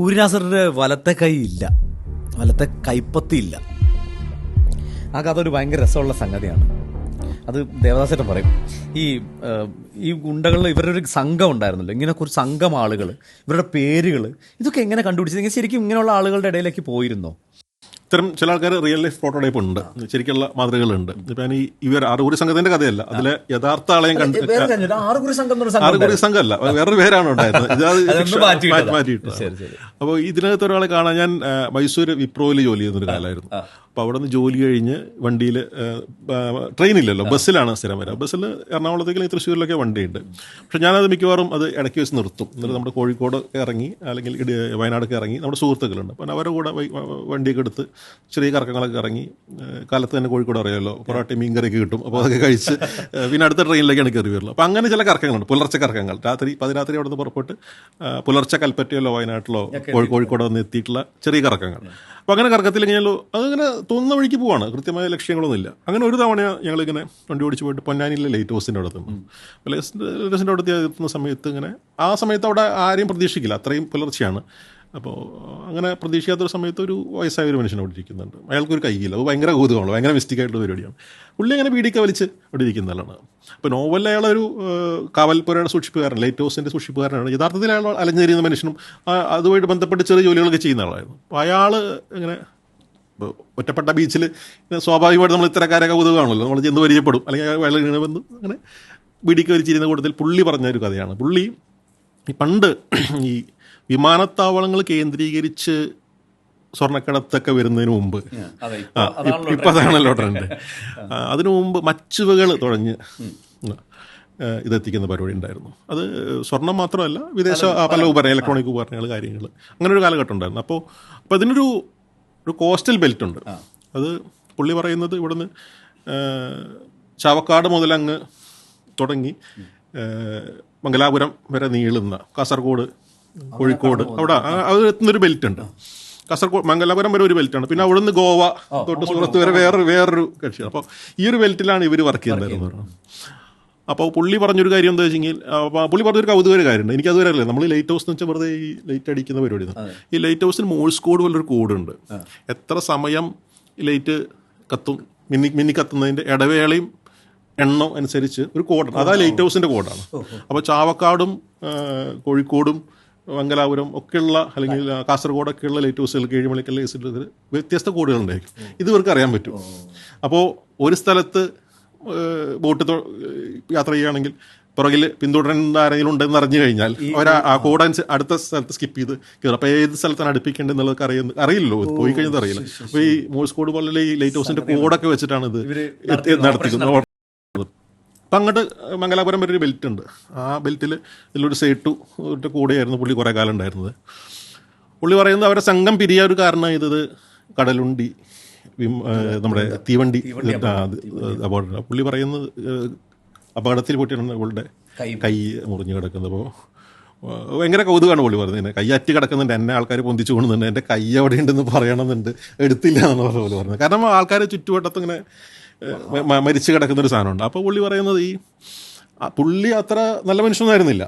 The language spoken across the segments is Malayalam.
കൂരിനാസറിന്റെ വലത്തെ കൈ ഇല്ല. വലത്തെ കൈപ്പത്തി ഇല്ല ആ കഥ ഒരു ഭയങ്കര രസമുള്ള സംഗതിയാണ്. അത് ദേവദാസേട്ടൻ പറയും. ഈ ഈ ഗുണ്ടകളിൽ ഇവരുടെ ഒരു സംഘം ഉണ്ടായിരുന്നല്ലോ. ഇങ്ങനെ കുറച്ച് സംഘം ആളുകൾ ഇവരുടെ പേരുകൾ ഇതൊക്കെ എങ്ങനെ കണ്ടുപിടിച്ചത്? ഇങ്ങനെ ശരിക്കും ഇങ്ങനെയുള്ള ആളുകളുടെ ഇടയിലേക്ക് പോയിരുന്നോ? ഇത്തരം ചില ആൾക്കാർ റിയൽ ലൈഫ് പ്രോട്ടോടൈപ്പ് ഉണ്ട് ശരിക്കുള്ള മാതൃകകളുണ്ട്. ഇപ്പം ഈ ഇവർ ആറുകുറി സംഘത്തിന്റെ കഥയല്ല. അതിലെ യഥാർത്ഥ ആളെയും കണ്ട് ആറുകുറി സംഘം അല്ല സംഘമല്ല. വേറൊരു പേരാണ് ഉണ്ടായിരുന്നത്. ഇത് അത് അതൊന്ന് ഫിക്ഷൻ- മാറ്റിയിട്ടതാ. മാറ്റി- മാറ്റിയിട്ടതാ. ശരി, ശരി. അപ്പോൾ ഇതിനകത്ത് ഒരാളെ കാണാൻ ഞാൻ മൈസൂര് മൈസൂർ വിപ്രോയിൽ ജോലി ചെയ്യുന്നൊരു കാലമായിരുന്നു. അപ്പോൾ അവിടെ നിന്ന് ജോലി കഴിഞ്ഞ് വണ്ടിയിൽ ട്രെയിനില്ലല്ലോ. ബസ്സിലാണ് സ്ഥിരം വരിക ബസ്സിൽ എറണാകുളത്തേക്കും ഈ തൃശ്ശൂരിലൊക്കെ വണ്ടിയുണ്ട്. പക്ഷെ ഞാനത് മിക്കവാറും അത് ഇടയ്ക്ക് വെച്ച് നിർത്തും. എന്നിട്ട് നമ്മുടെ കോഴിക്കോട് ഇറങ്ങി അല്ലെങ്കിൽ വയനാടൊക്കെ ഇറങ്ങി നമ്മുടെ സുഹൃത്തുക്കളുണ്ട്. അപ്പോൾ അവരുടെ കൂടെ വണ്ടിയൊക്കെ എടുത്ത് ചെറിയ കറക്കങ്ങളൊക്കെ ഇറങ്ങി കാലത്ത് തന്നെ കോഴിക്കോട് അറിയാമല്ലോ പൊറോട്ടയും മീൻ കറിയൊക്കെ കിട്ടും. അപ്പോൾ അതൊക്കെ കഴിച്ച് പിന്നെ അടുത്ത ട്രെയിനിലേക്കാണ് കയറി വരുള്ളൂ. അപ്പോൾ അങ്ങനെ ചില കറക്കങ്ങളുണ്ട് പുലർച്ചെ കറക്കങ്ങൾ. രാത്രി പതിരാത്രി അവിടെ നിന്ന് പുറപ്പെട്ട് പുലർച്ചെ കൽപ്പറ്റയിലോ വയനാട്ടിലോ കോഴി- കോഴിക്കോടോ വന്ന് എത്തിയിട്ടുള്ള ചെറിയ കറക്കങ്ങൾ. അപ്പോൾ അങ്ങനെ കറക്കത്തിൽ കഴിഞ്ഞാലോ അതങ്ങനെ തോന്നുന്ന വഴിക്ക് പോവാണ്. കൃത്യമായ ലക്ഷ്യങ്ങളൊന്നുമില്ല. അങ്ങനെ ഒരു തവണ ഞങ്ങളിങ്ങനെ വണ്ടി ഓടിച്ച് പോയിട്ട് പൊന്നാനിയിലെ ലൈറ്റ് ഹൗസിന്റെ അവിടെ നിന്ന്. ലൈറ്റ് ഹൗസിന്റെ അവിടെ എത്തുന്ന സമയത്ത് ഇങ്ങനെ ആ സമയത്ത് അവിടെ ആരെയും പ്രതീക്ഷിക്കില്ല. അത്രയും പുലർച്ചെയാണ്. അപ്പോൾ അങ്ങനെ പ്രതീക്ഷിക്കാത്തൊരു സമയത്ത് ഒരു വയസ്സായ ഒരു മനുഷ്യൻ അവിടെ ഇരിക്കുന്നുണ്ട്. അയാൾക്കൊരു കൈയില്ല. അത് ഭയങ്കര കൗതുകമാണ് ഭയങ്കര മിസ്റ്റേക്കായിട്ടുള്ള പരിപാടിയാണ്. പുള്ളി അങ്ങനെ ബീഡിയൊക്കെ വലിച്ച് അവിടെ ഇരിക്കുന്ന ആളാണ്. അപ്പോൾ നോവലിൽ അയാളൊരു കാവൽപ്പുരയുടെ സൂക്ഷിപ്പുകാരൻ ലൈറ്റ് ഹൗസിന്റെ സൂക്ഷിപ്പുകാരനാണ്. യഥാർത്ഥത്തിൽ അയാൾ അലഞ്ഞേരിയുന്ന മനുഷ്യനും അതുമായിട്ട് ബന്ധപ്പെട്ട് ചെറിയ ജോലികളൊക്കെ ചെയ്യുന്ന ആളായിരുന്നു. അപ്പോൾ അയാൾ ഇങ്ങനെ ഒറ്റപ്പെട്ട ബീച്ചിൽ സ്വാഭാവികമായിട്ട് നമ്മൾ ഇത്തരക്കാരൊക്കെ കൗതുകമാണല്ലോ നമ്മൾ ചെന്ന് പരിചയപ്പെടും. അല്ലെങ്കിൽ വെള്ളം ഇങ്ങനെ വന്ന് അങ്ങനെ വീടിക്ക് വലിച്ചിരുന്ന കൂട്ടത്തിൽ പുള്ളി പറഞ്ഞ ഒരു കഥയാണ്. പുള്ളി ഈ പണ്ട് ഈ വിമാനത്താവളങ്ങൾ കേന്ദ്രീകരിച്ച് സ്വർണക്കടത്തൊക്കെ വരുന്നതിന് മുമ്പ്. ഇപ്പൊ അതാണല്ലോ ട്രെൻഡ്. അതിനു മുമ്പ് മച്ചുവകൾ തുടങ്ങി ഇതെത്തിക്കുന്ന പരിപാടി ഉണ്ടായിരുന്നു. അത് സ്വർണം മാത്രമല്ല വിദേശ പല ഉപകരണം ഇലക്ട്രോണിക് ഉപകരണങ്ങൾ കാര്യങ്ങൾ അങ്ങനെ ഒരു കാലഘട്ടം ഉണ്ടായിരുന്നു. അപ്പോൾ അപ്പോൾ ഇതിനൊരു ഒരു കോസ്റ്റൽ ബെൽറ്റ് ഉണ്ട്. അത് പുള്ളി പറയുന്നത് ഇവിടുന്ന് ചാവക്കാട് മുതൽ അങ്ങ് തുടങ്ങി മംഗലാപുരം വരെ നീളുന്ന കാസർഗോഡ് കോഴിക്കോട്. അവിടെ അത് എത്തുന്നൊരു ബെൽറ്റ് ഉണ്ട് കാസർഗോഡ് മംഗലാപുരം വരെ ഒരു ബെൽറ്റാണ്. പിന്നെ അവിടുന്ന് ഗോവ തൊട്ട് സുഹൃത്ത് വരെ വേറൊരു വേറൊരു കക്ഷിയാണ്. അപ്പോൾ ഈ ഒരു ബെൽറ്റിലാണ് ഇവർ വർക്ക് ചെയ്യുന്നത്. അപ്പോൾ പുള്ളി പറഞ്ഞൊരു കാര്യം എന്താ വെച്ചെങ്കിൽ പുള്ളി പറഞ്ഞൊരു കൗതുക കാര്യമുണ്ട്. എനിക്ക് അതുവരെ അറിയില്ല. നമ്മൾ ലൈറ്റ് ഹൗസ് എന്ന് വെച്ചാൽ വെറുതെ ഈ ലൈറ്റ് അടിക്കുന്ന പരിപാടി ഈ ലൈറ്റ് ഹൗസിന് മോഴ്സ് കോഡ് പോലൊരു കോഡുണ്ട്. എത്ര സമയം ലൈറ്റ് കത്തും? മിന്നി മിന്നി കത്തുന്നതിന്റെ ഇടവേളയും എണ്ണം അനുസരിച്ച് ഒരു കോഡാണ്. അതാ ലൈറ്റ് ഹൗസിന്റെ കോഡാണ്. അപ്പോൾ ചാവക്കാടും കോഴിക്കോടും മംഗലാപുരം ഒക്കെയുള്ള അല്ലെങ്കിൽ കാസർഗോഡ് കാസർഗോഡൊക്കെയുള്ള ലൈറ്റ് ഹൗസുകൾക്ക് ഏഴുമണിക്കുള്ള ലൈറ്റ് വ്യത്യസ്ത കോഡുകളുണ്ടായിരിക്കും ഇത് ഇവർക്ക് അറിയാൻ പറ്റും. അപ്പോൾ ഒരു സ്ഥലത്ത് ബോട്ട് യാത്ര ചെയ്യുകയാണെങ്കിൽ പുറകിൽ പിന്തുടരുന്ന ആരെങ്കിലും ഉണ്ടെന്ന് അറിഞ്ഞു കഴിഞ്ഞാൽ അവർ ആ കോഡ് അടുത്ത സ്ഥലത്ത് സ്കിപ്പ് ചെയ്ത് കയറും. അപ്പോൾ ഏത് സ്ഥലത്താണ് അടുപ്പിക്കേണ്ടത് എന്നുള്ളത് അറിയുന്ന അറിയില്ലല്ലോ. പോയി കഴിഞ്ഞത് അറിയില്ല. അപ്പോൾ ഈ മോഴ്സ് കോഡ് പോലുള്ള ഈ ലൈറ്റ് ഹൗസിന്റെ കോഡൊക്കെ വെച്ചിട്ടാണ് ഇത് നടത്തിക്കുന്നത് അപ്പം അങ്ങോട്ട് മംഗലാപുരം വരെ ഒരു ബെൽറ്റ് ഉണ്ട്. ആ ബെൽറ്റിൽ ഇതിലൊരു സേട്ടു ഒരു കൂടെയായിരുന്നു പുള്ളി കുറേ കാലം ഉണ്ടായിരുന്നത്. പുള്ളി പറയുന്നത് അവരെ സംഘം പിരിയ ഒരു കാരണം ഇത് കടലുണ്ടി നമ്മുടെ തീവണ്ടി അപകടം. പുള്ളി പറയുന്നത് അപകടത്തിൽ പോയിട്ടാണ് ഇവളുടെ കൈ മുറിഞ്ഞു കിടക്കുന്നത്. അപ്പോൾ ഭയങ്കര കൗതുകമാണ് പുള്ളി പറഞ്ഞത് കൈ അറ്റി കിടക്കുന്നുണ്ട് എന്നെ ആൾക്കാർ പൊന്തിച്ചു കൊണ്ടുന്നുണ്ട് എന്റെ കൈ അവിടെ ഉണ്ടെന്ന് പറയണമെന്നുണ്ട് എടുത്തില്ല എന്നാണ് പറഞ്ഞ പോലെ പറഞ്ഞത് കാരണം ആൾക്കാരെ ചുറ്റുവട്ടത്ത് ഇങ്ങനെ മരിച്ചു കിടക്കുന്ന ഒരു സാധനമുണ്ട്. അപ്പോൾ പുള്ളി പറയുന്നത് ഈ പുള്ളി അത്ര നല്ല മനുഷ്യനായിരുന്നില്ല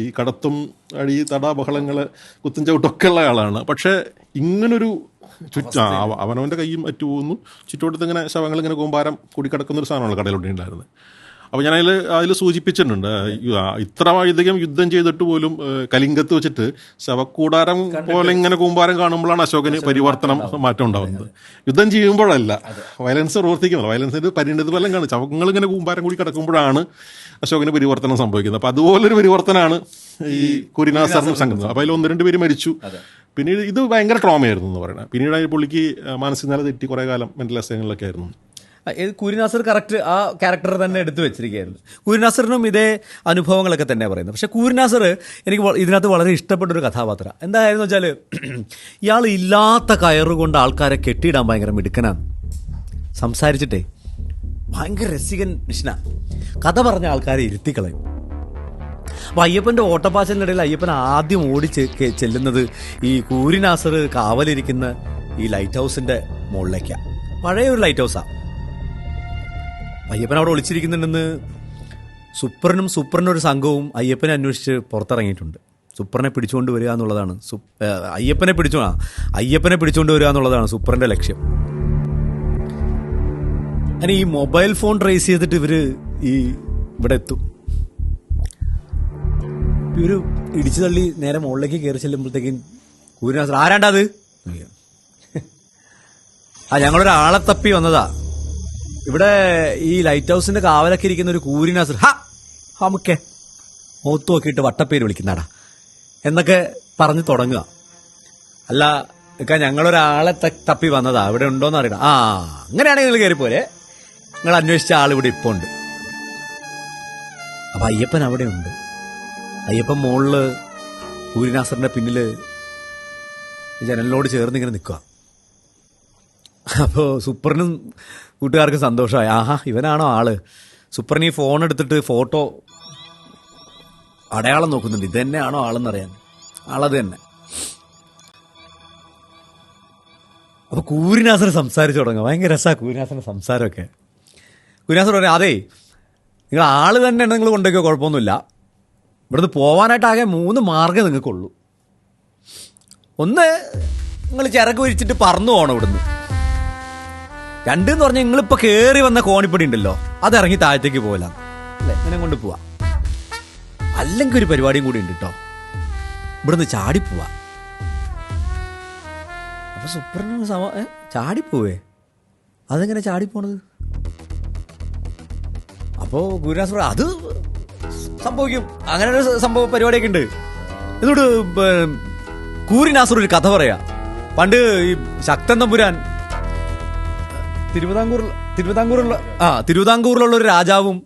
ഈ കടത്തും അഴി തട ബഹളങ്ങൾ കുത്തും ചവിട്ടൊക്കെ ഉള്ള ആളാണ്. പക്ഷേ ഇങ്ങനൊരു ചുറ്റ അവനവന്റെ കൈയും മറ്റു പോകുന്നു ചുറ്റുവട്ടത്ത് ഇങ്ങനെ ശവങ്ങൾ ഇങ്ങനെ കൂമ്പാരം കൂടി കിടക്കുന്ന ഒരു സാധനമാണ് കടയിലുണ്ടായിരുന്നത് ഉണ്ടായിരുന്നത്. അപ്പോൾ ഞാൻ അതിൽ അതിൽ സൂചിപ്പിച്ചിട്ടുണ്ട്. ഇത്ര അധികം യുദ്ധം ചെയ്തിട്ട് പോലും കലിംഗത്ത് വെച്ചിട്ട് ശവക്കൂടാരം പോലെ ഇങ്ങനെ കൂമ്പാരം കാണുമ്പോഴാണ് അശോകന് പരിവർത്തനം മാറ്റം ഉണ്ടാകുന്നത് യുദ്ധം ചെയ്യുമ്പോഴല്ല. വയലൻസ് പ്രവർത്തിക്കുന്നത് വയലൻസിന്റെ പരിണിത ഫലം കാണും. ശവങ്ങൾ ഇങ്ങനെ കൂമ്പാരം കൂടി കിടക്കുമ്പോഴാണ് അശോകന് പരിവർത്തനം സംഭവിക്കുന്നത്. അപ്പോൾ അതുപോലൊരു പരിവർത്തനമാണ് ഈ കുരിനാസറിന് സംഘം. അപ്പോൾ അതിൽ ഒന്ന് രണ്ട് പേര് മരിച്ചു. പിന്നീട് ഇത് ഭയങ്കര ട്രോമയായിരുന്നു എന്ന് പറയുന്നത് പിന്നീട് അതിന് പുള്ളിക്ക് മാനസിക നില തെറ്റി കുറേ കാലം മെന്റൽ അസുഖങ്ങളിലൊക്കെ ആയിരുന്നു. കൂരിനാസർ കറക്റ്റ് ആ ക്യാരക്ടർ തന്നെ എടുത്തു വെച്ചിരിക്കുകയായിരുന്നു. കുരിനാസറിനും ഇതേ അനുഭവങ്ങളൊക്കെ തന്നെ പറയുന്നത്. പക്ഷേ കുരിനാസർ എനിക്ക് ഇതിനകത്ത് വളരെ ഇഷ്ടപ്പെട്ട ഒരു കഥാപാത്രം. എന്തായിരുന്നു വെച്ചാൽ ഇയാൾ ഇല്ലാത്ത കയറുകൊണ്ട് ആൾക്കാരെ കെട്ടിയിടാൻ ഭയങ്കര മിടുക്കനാണ്. സംസാരിച്ചിട്ടേ ഭയങ്കര രസികൻ മിഷന കഥ പറഞ്ഞ ആൾക്കാരെ ഇരുത്തിക്കളയും. അപ്പൊ അയ്യപ്പന്റെ ഓട്ടപ്പാച്ചലിനിടയിൽ അയ്യപ്പൻ ആദ്യം ഓടി ചെല്ലുന്നത് ഈ കൂരിനാസർ കാവലിരിക്കുന്ന ഈ ലൈറ്റ് ഹൗസിന്റെ മുകളിലേക്കാണ് പഴയ ഒരു ലൈറ്റ് ഹൗസാണ് അയ്യപ്പൻ അവിടെ ഒളിച്ചിരിക്കുന്നുണ്ടെന്ന് സുപ്രനും സുപ്രനൊരു ഒരു സംഘവും അയ്യപ്പനെ അന്വേഷിച്ച് പുറത്തിറങ്ങിയിട്ടുണ്ട്. സുപ്രനെ പിടിച്ചുകൊണ്ട് വരിക എന്നുള്ളതാണ്. സു അയ്യപ്പനെ പിടിച്ചു അയ്യപ്പനെ പിടിച്ചുകൊണ്ട് വരിക എന്നുള്ളതാണ് സുപ്രന്റെ ലക്ഷ്യം. അങ്ങനെ ഈ മൊബൈൽ ഫോൺ ട്രേസ് ചെയ്തിട്ട് ഇവർ ഈ ഇവിടെ എത്തും. ഇവർ ഇടിച്ചു തള്ളി നേരെ മുകളിലേക്ക് കയറി ചെല്ലുമ്പോഴത്തേക്കും കൂരിനാസർ ആരാണ്ടാ അത് ആ ഞങ്ങളൊരാളെ തപ്പി വന്നതാ. ഇവിടെ ഈ ലൈറ്റ് ഹൗസിന്റെ കാവലൊക്കെ ഇരിക്കുന്ന ഒരു കൂരിനാസർ ഹാ! ഹമുക്കെ. മുഖത്ത് നോക്കിയിട്ട് വട്ടപ്പേര് വിളിക്കുന്നാടാ എന്നൊക്കെ പറഞ്ഞു തുടങ്ങുക. അല്ല ഇക്ക ഞങ്ങളൊരാളെ തപ്പി വന്നതാ. ഇവിടെ ഉണ്ടോന്ന് അറിയണം. ആ അങ്ങനെയാണെങ്കിൽ നിങ്ങൾ കയറി പോലെ നിങ്ങൾ അന്വേഷിച്ച ആൾ ഇവിടെ ഇപ്പൊ ഉണ്ട്. അപ്പൊ അയ്യപ്പൻ അവിടെ ഉണ്ട്. അയ്യപ്പൻ മുകളിൽ കൂരിനാസറിന്റെ പിന്നിൽ ജനലിനോട് ചേർന്ന് ഇങ്ങനെ നിൽക്കുക. അപ്പോൾ സൂപ്പറിനും കൂട്ടുകാർക്ക് സന്തോഷമായി. ആഹാ ഇവനാണോ ആൾ? ഈ ഫോൺ എടുത്തിട്ട് ഫോട്ടോ അടയാളം നോക്കുന്നുണ്ട്. ഇത് തന്നെയാണോ ആളെന്നറിയാൻ? ആളത് തന്നെ. അപ്പൊ കൂരിനാസന് സംസാരിച്ചു തുടങ്ങുക ഭയങ്കര രസമാണ് കൂരിനാസന് സംസാരമൊക്കെ. കൂരിനാസൻ പറയാം അതേ നിങ്ങൾ ആൾ തന്നെ നിങ്ങൾ കൊണ്ടൊക്കെ കുഴപ്പമൊന്നുമില്ല. ഇവിടുന്ന് പോവാനായിട്ട് ആകെ മൂന്ന് മാർഗം നിങ്ങൾക്കുള്ളൂ. ഒന്ന് നിങ്ങൾ ചിറക് വിരിച്ചിട്ട് പറന്നു പോകണം ഇവിടുന്ന്. രണ്ടെന്ന് പറഞ്ഞാൽ നിങ്ങളിപ്പോ കേറി വന്ന കോണിപ്പടി ഉണ്ടല്ലോ. അത് ഇറങ്ങി താഴത്തേക്ക് പോകലാം അല്ലേ? ഇങ്ങനെ കൊണ്ട് പോവാ. അല്ലെങ്കിൽ ഒരു പരിപാടിയും കൂടി ഉണ്ട് കേട്ടോ ഇവിടുന്ന് ചാടിപ്പോവാ അപ്പൊ സൂപ്പറിന് സമ? ചാടിപ്പോവേ അതെങ്ങനെ ചാടിപ്പോണത് അപ്പോ ഗുരുനാസ് അത് സംഭവിക്കും. അങ്ങനെ ഒരു സംഭവ പരിപാടിയൊക്കെ ഉണ്ട്. ഇതോട് കൂരിനാസർ ഒരു കഥ പറയാ. പണ്ട് ഈ ശക്തൻ തമ്പുരാൻ തിരുവിതാംകൂർ തിരുവിതാംകൂറുള്ള ആ തിരുവിതാംകൂറിലുള്ള ഒരു രാജാവും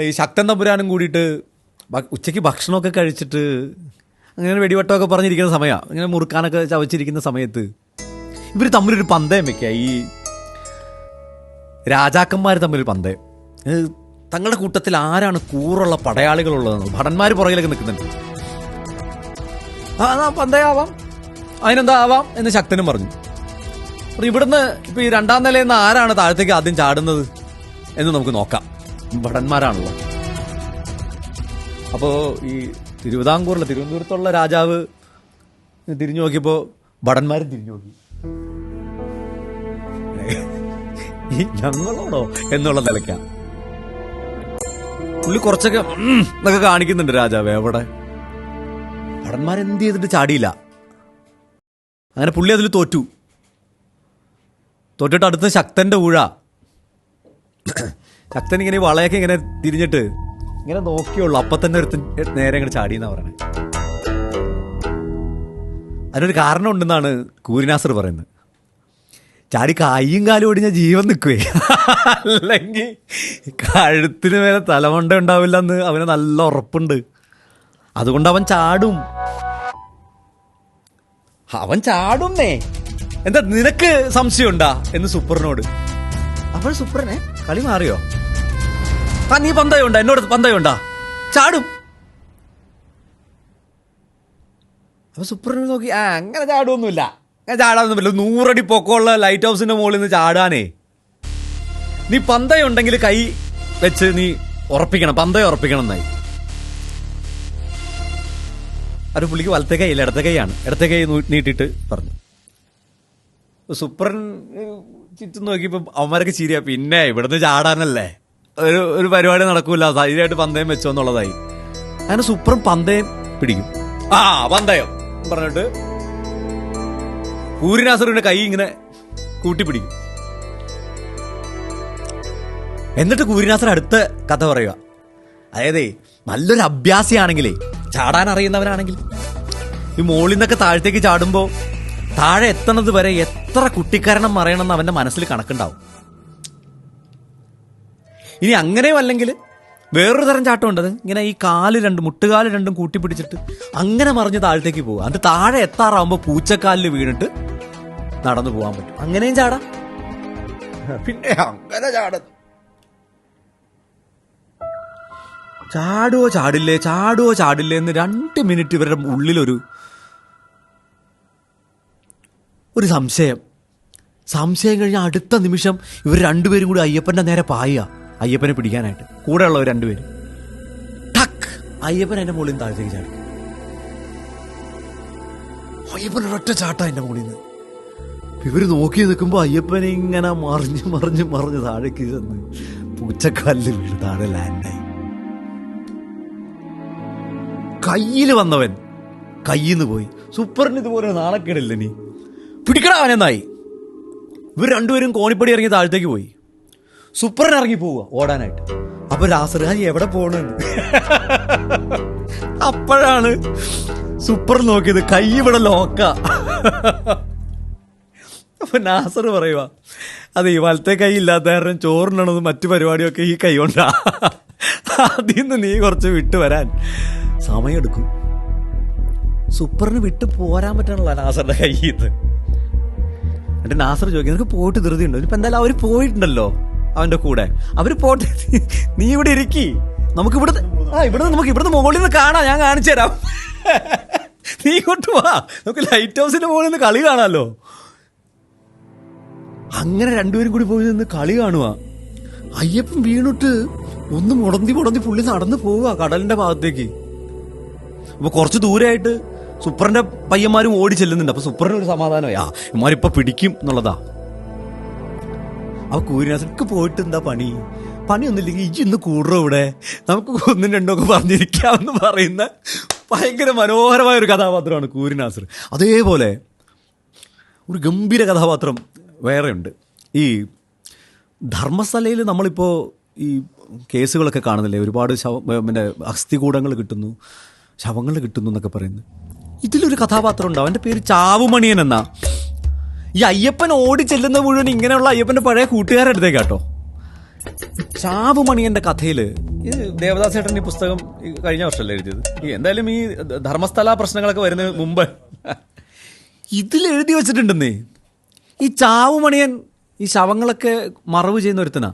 ഈ ശക്തൻ തമ്പുരാനും കൂടിയിട്ട് ഉച്ചയ്ക്ക് ഭക്ഷണമൊക്കെ കഴിച്ചിട്ട് അങ്ങനെ വെടിവട്ടമൊക്കെ പറഞ്ഞിരിക്കുന്ന സമയമാണ് ഇങ്ങനെ മുറുക്കാനൊക്കെ ചവച്ചിരിക്കുന്ന സമയത്ത് ഇവർ തമ്മിലൊരു പന്തയം വെക്കുക ഈ രാജാക്കന്മാർ തമ്മിൽ പന്തയം. തങ്ങളുടെ കൂട്ടത്തിൽ ആരാണ് കൂറുള്ള പടയാളികളുള്ളതെന്ന് ഭടന്മാർ പുറകിലൊക്കെ നിൽക്കുന്നുണ്ട്. ആ പന്തയാവാം. അതിനെന്താ ആവാം എന്ന് ശക്തനും പറഞ്ഞു. അപ്പൊ ഇവിടുന്ന് ഇപ്പൊ ഈ രണ്ടാം നിലയിൽ നിന്ന് ആരാണ് താഴത്തേക്ക് ആദ്യം ചാടുന്നത് എന്ന് നമുക്ക് നോക്കാം. ഭടന്മാരാണല്ലോ. അപ്പോ ഈ തിരുവിതാംകൂറിലെ തിരുവനന്തപുരത്തുള്ള രാജാവ് തിരിഞ്ഞു നോക്കിയപ്പോ ഭടന്മാരും തിരിഞ്ഞു നോക്കി. ഈ ഞങ്ങളോടോ എന്നുള്ള നിലയ്ക്കാ. പുള്ളി കുറച്ചൊക്കെ എന്നൊക്കെ കാണിക്കുന്നുണ്ട് രാജാവ് എവിടെ? ഭടന്മാരെന്ത് ചെയ്തിട്ട് ചാടിയില്ല? അങ്ങനെ പുള്ളി അതിൽ തോറ്റു. തോറ്റിട്ട് അടുത്ത് ശക്തന്റെ ഊഴ. ശക്തൻ ഇങ്ങനെ വളയൊക്കെ ഇങ്ങനെ തിരിഞ്ഞിട്ട് ഇങ്ങനെ നോക്കിയുള്ളൂ. അപ്പൊ തന്നെ ഒരു നേരെ ഇങ്ങനെ ചാടി എന്നാ പറയണേ. അതിനൊരു കാരണം ഉണ്ടെന്നാണ് കൂരിനാസർ പറയുന്നത്. ചാടി കൈയും കാലും ഒടിഞ്ഞ ജീവൻ നിൽക്കുവേ അല്ലെങ്കിൽ കഴുത്തിന് മേലെ തലമുണ്ട ഉണ്ടാവില്ല എന്ന് അവന് നല്ല ഉറപ്പുണ്ട്. അതുകൊണ്ട് അവൻ ചാടും. അവൻ ചാടുന്നേ. എന്താ നിനക്ക് സംശയം സംശയമുണ്ടാ? എന്ന് സൂപ്പറിനോട്. അപ്പോൾ സൂപ്പറിനെ കളി മാറിയോ? ആ നീ പന്തയുണ്ടാ? എന്നോട് പന്തയുണ്ടാ? ചാടും. അപ്പൊ സൂപ്പറിനെ നോക്കി ആ അങ്ങനെ ചാടുമൊന്നുമില്ല അങ്ങനെ ചാടാനൊന്നും പറ്റില്ല നൂറടി പൊക്കമുള്ള ലൈറ്റ് ഹൗസിന്റെ മുകളിൽ നിന്ന് ചാടാനേ. നീ പന്തയുണ്ടെങ്കിൽ കൈ വെച്ച് നീ ഉറപ്പിക്കണം. പന്തയം ഉറപ്പിക്കണം എന്നായി. ഒരു പുള്ളിക്ക് വലത്തെ കൈ ഇല്ല ഇടത്തെ കൈയാണ്. ഇടത്തെ കൈ നീട്ടിയിട്ട് പറഞ്ഞു. സൂപ്പറൻ ചുറ്റും നോക്കിയപ്പോ അവന്മാരൊക്കെ ചിരിയാ. പിന്നെ ഇവിടുന്ന് ചാടാനല്ലേ? ഒരു ഒരു പരിപാടി നടക്കൂല. ധൈര്യമായിട്ട് പന്തയം വെച്ചോ എന്നുള്ളതായി. അങ്ങനെ സൂപ്പറും പന്തയം പിടിക്കും. ആ പന്തയം പറഞ്ഞിട്ട് പൂരിനാസറിന്റെ കൈ ഇങ്ങനെ കൂട്ടിപ്പിടിക്കും. എന്നിട്ട് കൂരിനാസർ അടുത്ത കഥ പറയുക. അതായത് നല്ലൊരു അഭ്യാസിയാണെങ്കിലേ ചാടാൻ അറിയുന്നവനാണെങ്കിൽ ഈ മോളിൽ നിന്നൊക്കെ താഴത്തേക്ക് ചാടുമ്പോ താഴെ എത്തണത് വരെ എത്ര കുട്ടിക്കരണം മറയണമെന്ന് അവന്റെ മനസ്സിൽ കണക്കുണ്ടാവും. ഇനി അങ്ങനെയും അല്ലെങ്കിൽ വേറൊരു തരം ചാട്ടം ഉണ്ടത്. ഇങ്ങനെ ഈ കാൽ രണ്ടും മുട്ടുകാൽ രണ്ടും കൂട്ടിപ്പിടിച്ചിട്ട് അങ്ങനെ മറിഞ്ഞ് താഴത്തേക്ക് പോകുക അത് താഴെ എത്താറാവുമ്പോൾ പൂച്ചക്കാലിൽ വീണിട്ട് നടന്നു പോകാൻ പറ്റും. അങ്ങനെയും ചാടാ. പിന്നെ അങ്ങനെ ചാടും. ചാടുവോ ചാടില്ലേ? ചാടുവോ ചാടില്ലേ എന്ന് രണ്ട് മിനിറ്റ് ഇവരുടെ ഉള്ളിലൊരു ഒരു സംശയം. സംശയം കഴിഞ്ഞ അടുത്ത നിമിഷം ഇവർ രണ്ടുപേരും കൂടി അയ്യപ്പന്റെ നേരെ പായുക. അയ്യപ്പനെ പിടിക്കാനായിട്ട്. കൂടെ ഉള്ളവർ രണ്ടുപേരും. ടക്ക് അയ്യപ്പൻ എന്റെ മുകളിൽ താഴ്ത്തേക്ക് ചാടി. അയ്യപ്പൻ ഒരൊറ്റ ചാട്ട എന്റെ മുകളിൽ നിന്ന്. ഇവർ നോക്കി നിൽക്കുമ്പോൾ അയ്യപ്പനെ ഇങ്ങനെ മറിഞ്ഞ് മറിഞ്ഞ് മറിഞ്ഞ് താഴേക്ക് ചെന്ന് പൂച്ചക്കാലിൽ വീണ് താഴെ ലാൻഡായി കയ്യിൽ വന്നവൻ കയ്യിൽ നിന്ന് പോയി. സൂപ്പറിന് ഇതുപോലെ നാണക്കേടില്ല നീ? പിടിക്കടാ അവനെന്നായി ഇവർ രണ്ടുപേരും കോണിപ്പടി ഇറങ്ങി താഴത്തേക്ക് പോയി. സൂപ്പറിന് ഇറങ്ങി പോവുക ഓടാനായിട്ട്. അപ്പൊ രാസർഹാജി എവിടെ പോണെന്ന് അപ്പോഴാണ് സൂപ്പർ നോക്കിയത് കൈ ഇവിടെ ലോക്ക. അപ്പൊ നാസർ പറയുക അത് ഈ വലത്തെ കൈ ഇല്ലാത്ത കാരണം ചോറിനണത് മറ്റു പരിപാടിയൊക്കെ ഈ കൈ കൊണ്ടാ. അതിൽ നിന്ന് നീ കുറച്ച് വിട്ടു വരാൻ സമയമെടുക്കും. സൂപ്പറിന് വിട്ടു പോരാൻ പറ്റാനുള്ള നാസറിന്റെ കൈ നിന്ന് എന്നിട്ട് നാസർ ചോദിക്കും നിനക്ക് പോയിട്ട് ധൃതി ഉണ്ടോ? ഇപ്പൊ എന്തായാലും അവർ പോയിട്ടുണ്ടല്ലോ അവന്റെ കൂടെ. അവർ പോട്ടെ. നീ ഇവിടെ ഇരിക്കി. നമുക്ക് ഇവിടുന്ന് ആ ഇവിടുന്ന് നമുക്ക് ഇവിടുന്ന് മുകളിൽ നിന്ന് കാണാം. ഞാൻ കാണിച്ചു തരാം. നീ ഇങ്ങോട്ട് വാ. നമുക്ക് ലൈറ്റ് ഹൗസിന്റെ മുകളിൽ നിന്ന് കളി കാണാമല്ലോ അങ്ങനെ രണ്ടുപേരും കൂടി പോയി നിന്ന് കളി കാണുക അയ്യപ്പൻ വീണിട്ട് ഒന്ന് മുടന്തി മുടന്തി പുള്ളി നടന്നു പോവുക കടലിന്റെ ഭാഗത്തേക്ക്. അപ്പൊ കുറച്ച് ദൂരെയായിട്ട് സൂപ്പറിന്റെ പയ്യന്മാരും ഓടി ചെല്ലുന്നുണ്ട്. അപ്പൊ സൂപ്പറിന് ഒരു സമാധാനമായി. ആ ഇമാരിപ്പൊ പിടിക്കും എന്നുള്ളതാ. അപ്പൊ കൂരിനാസർക്ക് പോയിട്ട് എന്താ പണി? പണിയൊന്നുമില്ലെങ്കിൽ ഇജ്ജ് ഇന്ന് കൂടുറോ ഇവിടെ? നമുക്ക് ഒന്നും രണ്ടൊക്കെ പറഞ്ഞിരിക്കാമെന്ന് പറയുന്ന ഭയങ്കര മനോഹരമായ ഒരു കഥാപാത്രമാണ് കൂരിനാസർ അതേപോലെ ഒരു ഗംഭീര കഥാപാത്രം വേറെയുണ്ട് ഈ ധർമ്മസ്ഥലയിൽ നമ്മളിപ്പോൾ ഈ കേസുകളൊക്കെ കാണുന്നില്ലേ? ഒരുപാട് ശവ പിന്നെ അസ്ഥികൂടങ്ങൾ കിട്ടുന്നു ശവങ്ങൾ കിട്ടുന്നു എന്നൊക്കെ പറയുന്നു ഇതിലൊരു കഥാപാത്രം ഉണ്ടാവും അവന്റെ പേര് ചാവുമണിയൻ എന്നാ. ഈ അയ്യപ്പൻ ഓടി ചെല്ലുന്ന മുഴുവൻ ഇങ്ങനെയുള്ള അയ്യപ്പന്റെ പഴയ കൂട്ടുകാരുടെ അടുത്തേക്ക് കേട്ടോ. ചാവുമണിയന്റെ കഥയിൽ ഇത് ദേവദാസ് ഏട്ടൻ ഈ പുസ്തകം കഴിഞ്ഞ വർഷമല്ലേ എഴുതിയത്? എന്തായാലും ഈ ധർമ്മസ്ഥല പ്രശ്നങ്ങളൊക്കെ വരുന്നതിന് മുമ്പ് ഇതിൽ എഴുതി വെച്ചിട്ടുണ്ടെന്നേ. ഈ ചാവുമണിയൻ ഈ ശവങ്ങളൊക്കെ മറവ് ചെയ്യുന്ന ഒരുത്തനാ.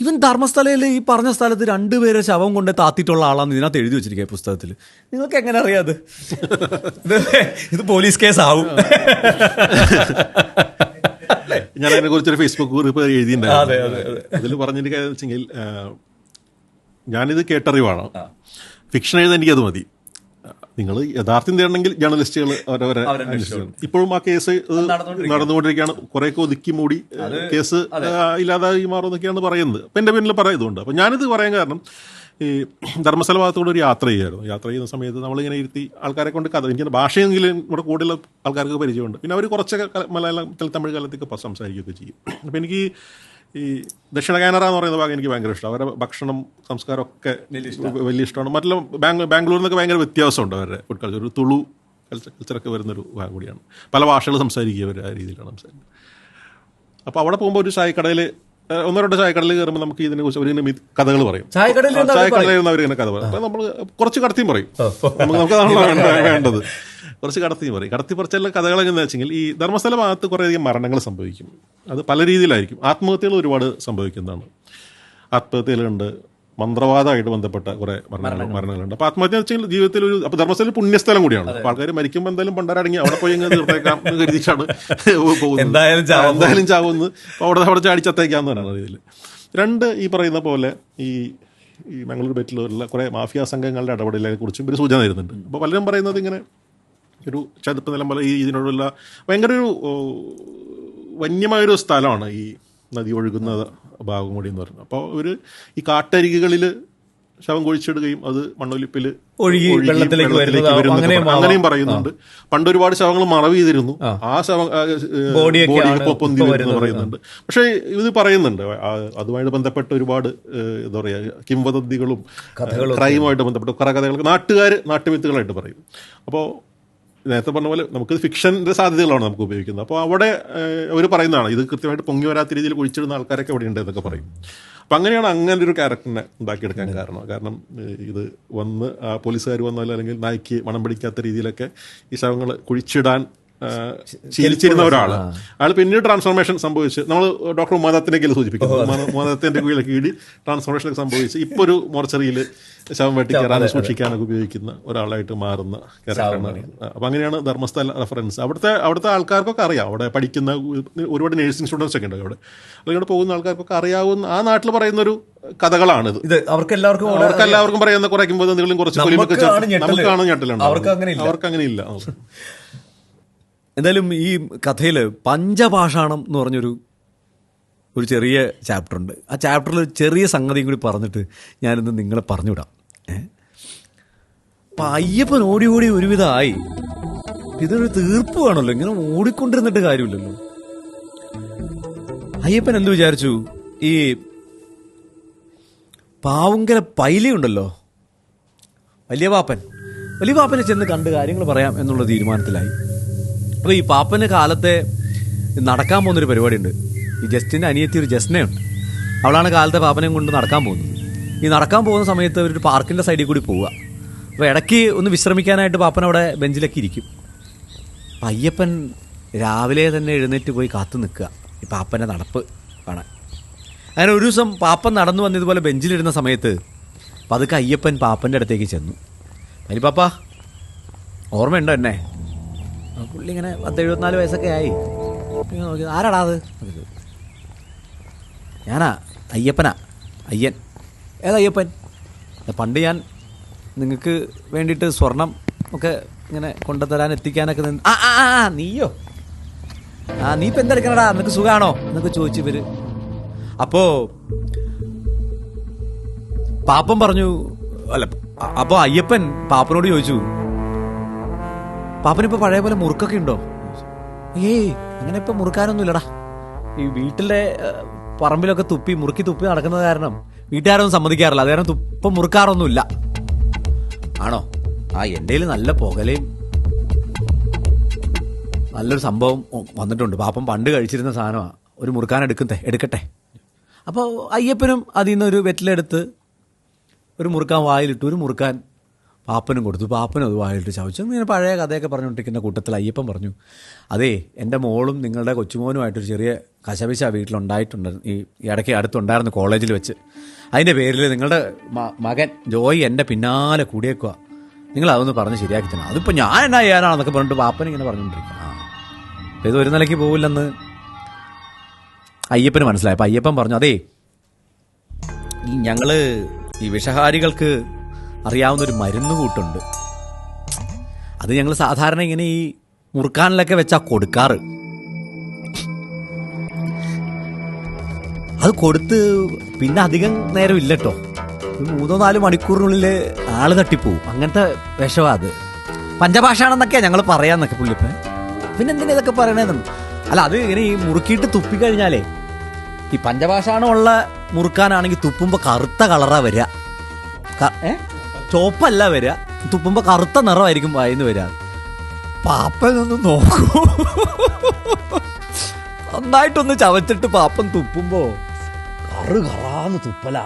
ഇവൻ ധർമ്മസ്ഥലയിൽ ഈ പറഞ്ഞ സ്ഥലത്ത് രണ്ടുപേരെ ശവം കൊണ്ട് താത്തിയിട്ടുള്ള ആളാന്ന് ഇതിനകത്ത് എഴുതി വെച്ചിരിക്കുക പുസ്തകത്തിൽ നിങ്ങൾക്ക് എങ്ങനെ അറിയാത് ഇത് പോലീസ് കേസ് ആവും ഞാൻ അതിനെ കുറിച്ചൊരു ഫേസ്ബുക്ക് കുറിപ്പ് എഴുതിയിട്ടുണ്ടായിരുന്നു. അതിൽ പറഞ്ഞിരിക്കുന്നത് വെച്ചെങ്കിൽ ആ, ഞാനിത് കേട്ടറിവാണ്. ഫിക്ഷൻ എഴുതാൻ എനിക്കത് മതി. നിങ്ങൾ യഥാർത്ഥം തേടണമെങ്കിൽ ജേർണലിസ്റ്റുകൾ അവരവരെ ഇപ്പോഴും ആ കേസ് നടന്നുകൊണ്ടിരിക്കുകയാണ്. കുറേയൊക്കെ ഒതുക്കി മൂടി കേസ് ഇല്ലാതായി മാറുമെന്നൊക്കെയാണ് പറയുന്നത്. അപ്പം എന്റെ പിന്നിൽ പറയുന്നുണ്ട് അപ്പം ഞാനിത് പറയാൻ കാരണം ഈ ധർമ്മസ്ഥല ഭാഗത്തൂടെ ഒരു യാത്ര ചെയ്യായിരുന്നു. യാത്ര ചെയ്യുന്ന സമയത്ത് നമ്മളിങ്ങനെ ഇരുത്തി ആൾക്കാരെ കൊണ്ട് കഥ എനിക്ക് ഭാഷയെങ്കിലും ഇവിടെ കൂടുതൽ ആൾക്കാർക്ക് പരിചയമുണ്ട്. പിന്നെ അവർ കുറച്ചൊക്കെ മലയാളം തമിഴ് കാലത്തൊക്കെ സംസാരിക്കുകയൊക്കെ ചെയ്യും. അപ്പം എനിക്ക് ഈ ദക്ഷിണ കാനറ എന്ന് പറയുന്ന ഭാഗം എനിക്ക് ഭയങ്കര ഇഷ്ടമാണ് അവരുടെ ഭക്ഷണം സംസ്കാരം ഒക്കെ വലിയ ഇഷ്ടമാണ്. മറ്റുള്ള ബാംഗ് ബാംഗ്ലൂരിൽ നിന്നൊക്കെ ഭയങ്കര വ്യത്യാസമുണ്ട് അവരുടെ ഫുഡ് കൾച്ചർ ഒരു തുളു കൾച്ചർ കൾച്ചറൊക്കെ വരുന്നൊരു ഭാഗം കൂടിയാണ്. പല ഭാഷകൾ സംസാരിക്കുക അവർ ആ രീതിയിലാണ് സംസാരിക്കുന്നത്. അപ്പോൾ അവിടെ പോകുമ്പോൾ ഒരു ചായക്കടയിൽ ഒന്നോ രണ്ടോ ചായക്കടയിൽ കയറുമ്പോൾ നമുക്ക് ഇതിനെ കുറിച്ച് അവർ കഥകൾ പറയും. ചായക്കടയിൽ ഇരുന്ന് അവരിങ്ങനെ കഥ പറയും. അപ്പോൾ നമ്മൾ കുറച്ച് കടത്തിയും പറയും. നമുക്ക് നമുക്ക് വേണ്ടത്. കുറച്ച് കടത്തി പറയും കടത്തി പറിച്ചുള്ള കഥകൾ എങ്ങനെയാണെന്ന് വെച്ചെങ്കിൽ ഈ ധർമ്മസ്ഥല ഭാഗത്ത് കുറേയധികം മരണങ്ങൾ സംഭവിക്കും. അത് പല രീതിയിലായിരിക്കും. ആത്മഹത്യകൾ ഒരുപാട് സംഭവിക്കുന്നതാണ്. ആത്മഹത്യകളുണ്ട്. മന്ത്രവാദമായിട്ട് ബന്ധപ്പെട്ട കുറേ മരണങ്ങൾ മരണങ്ങളുണ്ട്. അപ്പൊ ആത്മഹത്യ വെച്ചാൽ ജീവിതത്തിൽ ഒരു അപ്പൊ ധർമ്മസ്ഥലം പുണ്യസ്ഥലം കൂടിയാണ്. അപ്പോൾ ആൾക്കാർ മരിക്കുമ്പോൾ എന്തായാലും പണ്ടാരടങ്ങി അവിടെ പോയി അങ്ങ് തീർത്തേക്കാം എന്ന് കരുതിയിട്ടാണ് പോകുന്നത്. എന്തായാലും എന്തായാലും ചാവുമെന്ന് അവിടെ അവിടെ ചാടിച്ചത്തേക്കാന്ന് പറയുന്ന രീതിയിൽ രണ്ട് ഈ പറയുന്ന പോലെ ഈ ഈ മംഗളൂർ ബെറ്റിലുള്ള കുറേ മാഫിയ സംഘങ്ങളുടെ ഇടപെടലിനെ കുറിച്ചും ഒരു സൂചന തരുന്നുണ്ട്. അപ്പോൾ പലരും പറയുന്നത് ഇങ്ങനെ ഒരു ചതുപ്പ് നിലം പോലെ ഈ ഇതിനോടുള്ള ഭയങ്കര ഒരു വന്യമായൊരു സ്ഥലമാണ് ഈ നദി ഒഴുകുന്ന ഭാഗം കൂടി എന്ന് പറയുന്നത്. അപ്പോൾ ഒരു ഈ കാട്ടരികളിൽ ശവം കുഴിച്ചിടുകയും അത് മണ്ണൊലിപ്പിൽ ഒഴുകി വെള്ളത്തിലേക്ക് അങ്ങനെയും പറയുന്നുണ്ട്. പണ്ട് ഒരുപാട് ശവങ്ങൾ മറവ് ചെയ്തിരുന്നു. ആ. ശവം ബോഡിയൊക്കെ പൊന്തി വരുന്നു പറയുന്നുണ്ട്. പക്ഷേ ഇത് പറയുന്നുണ്ട്. അതുമായിട്ട് ബന്ധപ്പെട്ട് ഒരുപാട് എന്താ പറയുക കിംവദന്തികളും ക്രൈമുമായിട്ട് ബന്ധപ്പെട്ട് കുറെ കഥകൾ നാട്ടുകാർ നാട്ടുവിത്തുകളായിട്ട് പറയും. അപ്പോൾ നേരത്തെ പറഞ്ഞ പോലെ നമുക്ക് ഫിക്ഷന്റെ സാധ്യതകളാണ് നമുക്ക് ഉപയോഗിക്കുന്നത്. അപ്പോൾ അവിടെ അവർ പറയുന്നതാണ് ഇത് കൃത്യമായിട്ട് പൊങ്ങി വരാത്ത രീതിയിൽ കുഴിച്ചിടുന്ന ആൾക്കാരൊക്കെ ഇവിടെ ഉണ്ട് എന്നൊക്കെ പറയും. അപ്പം അങ്ങനെയാണ് അങ്ങനെ ഒരു ക്യാരക്ടറിനെ ഉണ്ടാക്കിയെടുക്കാൻ കാരണം. കാരണം ഇത് വന്ന് ആ പോലീസുകാർ വന്നാൽ അല്ലെങ്കിൽ നായ്ക്ക് മണം പിടിക്കാത്ത രീതിയിലൊക്കെ ഈ ശവങ്ങൾ കുഴിച്ചിടാൻ ശീലിച്ചിരുന്ന ഒരാൾ. അയാൾ പിന്നീട് ട്രാൻസ്ഫോർമേഷൻ സംഭവിച്ച് നമ്മൾ ഡോക്ടർ ഉമാദത്തിനൊക്കെ സൂചിപ്പിക്കുന്നു. ഉമാദത്തിന്റെ കീഴിൽ കീഴിൽ ട്രാൻസ്ഫോർമേഷൻ സംഭവിച്ച് ഇപ്പൊ ഒരു മോർച്ചറിയിൽ ശവം വെട്ടിക്കയറാനും സൂക്ഷിക്കാനൊക്കെ ഉപയോഗിക്കുന്ന ഒരാളായിട്ട് മാറുന്ന ക്യാരക്ടറാണ്. അപ്പൊ അങ്ങനെയാണ് ധർമ്മസ്ഥല റെഫറൻസ് അവിടുത്തെ അവിടുത്തെ ആൾക്കാർക്കൊക്കെ അറിയാം. അവിടെ പഠിക്കുന്ന ഒരുപാട് നേഴ്സിംഗ് സ്റ്റുഡൻസ് ഒക്കെ ഉണ്ട് അവിടെ? അവിടെ പോകുന്ന ആൾക്കാർക്കൊക്കെ അറിയാവുന്ന ആ നാട്ടിൽ പറയുന്ന ഒരു കഥകളാണിത്. ഇത് അവർക്ക് എല്ലാവർക്കും അവർക്ക് എല്ലാവർക്കും പറയുന്ന കുറയ്ക്കുമ്പോൾ എന്തെങ്കിലും കുറച്ച്. നമുക്കാണ് ഞെട്ടലുണ്ട് അവർക്ക് അങ്ങനെ ഇല്ല. എന്തായാലും ഈ കഥയിൽ പഞ്ചപാഷാണം എന്ന് പറഞ്ഞൊരു ഒരു ചെറിയ ചാപ്റ്റർ ഉണ്ട് ആ ചാപ്റ്ററിൽ ചെറിയ സംഗതിയും കൂടി പറഞ്ഞിട്ട് ഞാനിന്ന് നിങ്ങളെ പറഞ്ഞുവിടാം. അപ്പം അയ്യപ്പൻ ഓടി ഓടി ഒരുവിധമായി. ഇതൊരു തീർപ്പ് വേണമല്ലോ. ഇങ്ങനെ ഓടിക്കൊണ്ടിരുന്നിട്ട് കാര്യമില്ലല്ലോ. അയ്യപ്പൻ എന്ത് വിചാരിച്ചു? ഈ പാവങ്കര പൈലി ഉണ്ടല്ലോ. വലിയ വാപ്പൻ വലിയ പാപ്പനെ ചെന്ന് കണ്ട് കാര്യങ്ങൾ പറയാം എന്നുള്ള തീരുമാനത്തിലായി. അപ്പോൾ ഈ പാപ്പന് കാലത്തെ നടക്കാൻ പോകുന്നൊരു പരിപാടിയുണ്ട്. ഈ ജസ്റ്റിന്റെ അനിയത്തി ഒരു ജസ്നയുണ്ട്. അവളാണ് കാലത്തെ പാപ്പനെയും കൊണ്ട് നടക്കാൻ പോകുന്നത്. ഈ നടക്കാൻ പോകുന്ന സമയത്ത് ഒരു പാർക്കിന്റെ സൈഡിൽ കൂടി പോവുക. അപ്പോൾ ഇടയ്ക്ക് ഒന്ന് വിശ്രമിക്കാനായിട്ട് പാപ്പൻ അവിടെ ബെഞ്ചിലൊക്കെ ഇരിക്കും. അപ്പം അയ്യപ്പൻ രാവിലെ തന്നെ എഴുന്നേറ്റ് പോയി കാത്തു നിൽക്കുക. ഈ പാപ്പന്റെ നടപ്പ് കാണാൻ. അങ്ങനെ ഒരു ദിവസം പാപ്പൻ നടന്നു വന്നതുപോലെ ബെഞ്ചിലിരുന്ന സമയത്ത് പതുക്കെ അയ്യപ്പൻ പാപ്പന്റെ അടുത്തേക്ക് ചെന്നു. പാപ്പ ഓർമ്മയുണ്ടോ എന്നെ? പുള്ളി ഇങ്ങനെ പത്ത് എഴുപത്തിനാല് വയസ്സൊക്കെ ആയി. ഇങ്ങനെ നോക്കി. ആരാടാ അത്. ഞാനാ അയ്യപ്പനാ അയ്യൻ. ഏതാ അയ്യപ്പൻ? പണ്ട് ഞാൻ നിങ്ങൾക്ക് വേണ്ടിയിട്ട് സ്വർണം ഒക്കെ ഇങ്ങനെ കൊണ്ടുതരാൻ എത്തിക്കാനൊക്കെ നിന്ന് ആ ആ ആ, നീയോ? ആ നീ ഇപ്പം എന്തെടുക്കണടാ നിനക്ക് സുഖമാണോ എന്നൊക്കെ ചോദിച്ചു ഇവർ. അപ്പോ പാപ്പൻ പറഞ്ഞു അല്ല അപ്പൊ അയ്യപ്പൻ പാപ്പനോട് ചോദിച്ചു പാപ്പനിപ്പോ പഴയ പോലെ മുറുക്കൊക്കെ ഉണ്ടോ? ഏയ് അങ്ങനെ ഇപ്പൊ മുറുക്കാനൊന്നും ഇല്ലടാ ഈ വീട്ടിലെ പറമ്പിലൊക്കെ തുപ്പി മുറുക്കി തുപ്പി നടക്കുന്നത് കാരണം വീട്ടുകാരൊന്നും സമ്മതിക്കാറില്ല. അത് കാരണം തുപ്പം മുറുക്കാറൊന്നുമില്ല. ആണോ? ആ എന്റെ നല്ല പുകലയും നല്ലൊരു സംഭവം വന്നിട്ടുണ്ട്. പാപ്പം പണ്ട് കഴിച്ചിരുന്ന സാധനമാണ് ഒരു മുറുക്കാൻ എടുക്കട്ടെ എടുക്കട്ടെ. അപ്പോൾ അയ്യപ്പനും അതിൽ നിന്ന് ഒരു വെറ്റിലെടുത്ത് ഒരു മുറുക്കാൻ വായിലിട്ട് ഒരു മുറുക്കാൻ പാപ്പനും കൊടുത്തു. പാപ്പനും അത് വായിലിട്ട് ചവച്ചു. ഇങ്ങനെ പഴയ കഥയൊക്കെ പറഞ്ഞുകൊണ്ടിരിക്കുന്ന കൂട്ടത്തിൽ അയ്യപ്പൻ പറഞ്ഞു അതേ എന്റെ മോളും നിങ്ങളുടെ കൊച്ചുമോനുമായിട്ടൊരു ചെറിയ കശപിശ വീട്ടിലുണ്ടായിട്ടുണ്ട്. ഈ ഇടയ്ക്ക് അടുത്തുണ്ടായിരുന്നു കോളേജിൽ വെച്ച്. അതിന്റെ പേരിൽ നിങ്ങളുടെ മകൻ ജോയി എന്റെ പിന്നാലെ കൂടിയേക്കുക നിങ്ങൾ അതൊന്ന് പറഞ്ഞ് ശരിയാക്കി തന്നെ അതിപ്പോൾ ഞാൻ എന്നാ ചെയ്യാനാണെന്നൊക്കെ പറഞ്ഞിട്ട് പാപ്പൻ ഇങ്ങനെ പറഞ്ഞുകൊണ്ടിരിക്കുക ആ. ഇത് ഒരു നിലയ്ക്ക് പോവില്ലെന്ന് അയ്യപ്പന് മനസ്സിലായി. അപ്പം അയ്യപ്പൻ പറഞ്ഞു അതേ ഈ ഞങ്ങൾ ഈ വിഷഹാരികൾക്ക് അറിയാവുന്ന ഒരു മരുന്ന് കൂട്ടുണ്ട്. അത് ഞങ്ങൾ സാധാരണ ഇങ്ങനെ ഈ മുറുക്കാനിലൊക്കെ വെച്ചാ കൊടുക്കാറ്. അത് കൊടുത്ത് പിന്നെ അധികം നേരം ഇല്ലട്ടോ. കേട്ടോ മൂന്നോ നാല് മണിക്കൂറിനുള്ളിൽ ആൾ തട്ടിപ്പോവും. അങ്ങനത്തെ വിഷമാ അത്. പഞ്ചഭാഷാണെന്നൊക്കെയാ ഞങ്ങൾ പറയാന്നൊക്കെ പുള്ളിപ്പ. പിന്നെ എന്തിനാ ഇതൊക്കെ പറയണേന്നു? അല്ല അത് ഇങ്ങനെ ഈ മുറുക്കിയിട്ട് തുപ്പിക്കഴിഞ്ഞാലേ ഈ പഞ്ചഭാഷാണമുള്ള മുറുക്കാനാണെങ്കിൽ തുപ്പുമ്പോൾ കറുത്ത കളറാ വരിക ചോപ്പല്ല വരിക. തുപ്പുമ്പോ കറുത്ത നിറമായിരിക്കും വായിന്ന് വരിക. പാപ്പനൊന്ന് നോക്കൂ. നന്നായിട്ടൊന്ന് ചവച്ചിട്ട് പാപ്പൻ തുപ്പുമ്പോ കറു കറാന്ന് തുപ്പല.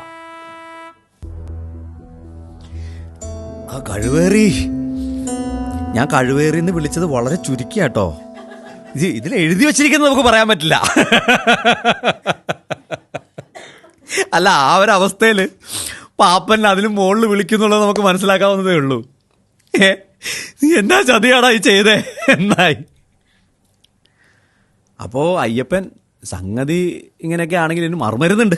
ആ കഴിവേറി. ഞാൻ കഴിവേറിന്ന് വിളിച്ചത് വളരെ ചുരുക്കിയാട്ടോ ഇത് ഇതിൽ എഴുതി വെച്ചിരിക്കുന്നത് നമുക്ക് പറയാൻ പറ്റില്ല. അല്ല ആ ഒരു പാപ്പൻ അതിന് മുകളിൽ വിളിക്കുന്നുള്ളത് നമുക്ക് മനസ്സിലാക്കാവുന്നതേ ഉള്ളൂ. ഏ നീ എന്നാ ചതിയാടാ ഈ ചെയ്തേ? എന്നായി അപ്പോൾ അയ്യപ്പൻ സംഗതി ഇങ്ങനെയൊക്കെ ആണെങ്കിൽ ഇതിന് മറുമരുന്നുണ്ട്.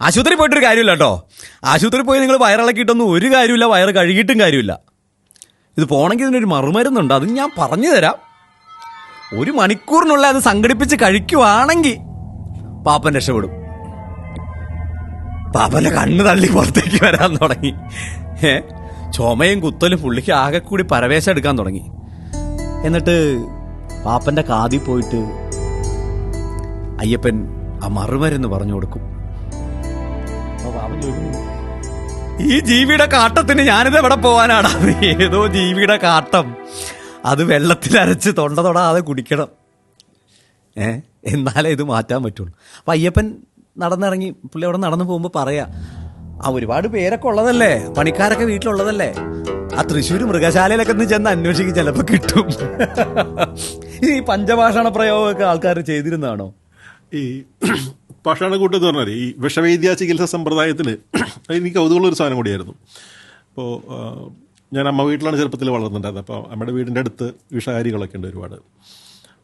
ആശുപത്രി പോയിട്ടൊരു കാര്യമില്ല കേട്ടോ. ആശുപത്രി പോയി നിങ്ങൾ വയറിളക്കിയിട്ടൊന്നും ഒരു കാര്യമില്ല വയറ് കഴുകിയിട്ടും കാര്യമില്ല. ഇത് പോണെങ്കിൽ ഇതിനൊരു മറുമരുന്നുണ്ട് അത് ഞാൻ പറഞ്ഞു തരാം. ഒരു മണിക്കൂറിനുള്ളിൽ അത് സംഘടിപ്പിച്ച് കഴിക്കുവാണെങ്കിൽ പാപ്പൻ രക്ഷപ്പെടും. പാപ്പന്റെ കണ്ണ് തള്ളി പുറത്തേക്ക് വരാൻ തുടങ്ങി. ഏ? ചുമയും കുത്തലും പുള്ളിക്ക് ആകെ കൂടി പരവേശം എടുക്കാൻ തുടങ്ങി. എന്നിട്ട് പാപ്പന്റെ കാതി പോയിട്ട് അയ്യപ്പൻ ആ മറുമരുന്ന് പറഞ്ഞു കൊടുക്കും. ഈ ജീവിയുടെ കാട്ടത്തിന് ഞാനിത് എവിടെ പോവാനാടാ? ഏതോ ജീവിയുടെ കാട്ടം. അത് വെള്ളത്തിൽ അരച്ച് തൊണ്ട തൊടാതെ കുടിക്കണം. ഏ? എന്നാലേ ഇത് മാറ്റാൻ പറ്റുള്ളൂ. അപ്പം അയ്യപ്പൻ നടന്നിറങ്ങി പുള്ളി അവിടെ നടന്നു പോകുമ്പോൾ പറയാ ആ ഒരുപാട് പേരൊക്കെ ഉള്ളതല്ലേ? പണിക്കാരൊക്കെ വീട്ടിലുള്ളതല്ലേ? ആ തൃശ്ശൂർ മൃഗശാലയിലൊക്കെ ഒന്ന് ചെന്ന് അന്വേഷിക്കും ചിലപ്പോൾ കിട്ടും. ഈ പഞ്ചഭാഷണ പ്രയോഗമൊക്കെ ആൾക്കാർ ചെയ്തിരുന്നാണോ ഈ പാഷാണക്കൂട്ട് എന്ന് പറഞ്ഞാൽ ഈ വിഷവൈദ്യ ചികിത്സ സമ്പ്രദായത്തിൽ എനിക്ക് കൗതുകമുള്ള ഒരു സാധനം കൂടിയായിരുന്നു. അപ്പോൾ ഞാൻ അമ്മ വീട്ടിലാണ് ചെറുപ്പത്തിൽ വളർന്നിട്ടുണ്ടായിരുന്നത്. അപ്പോൾ അമ്മയുടെ വീടിന്റെ അടുത്ത് വിഷകാരികളൊക്കെ ഉണ്ട് ഒരുപാട്.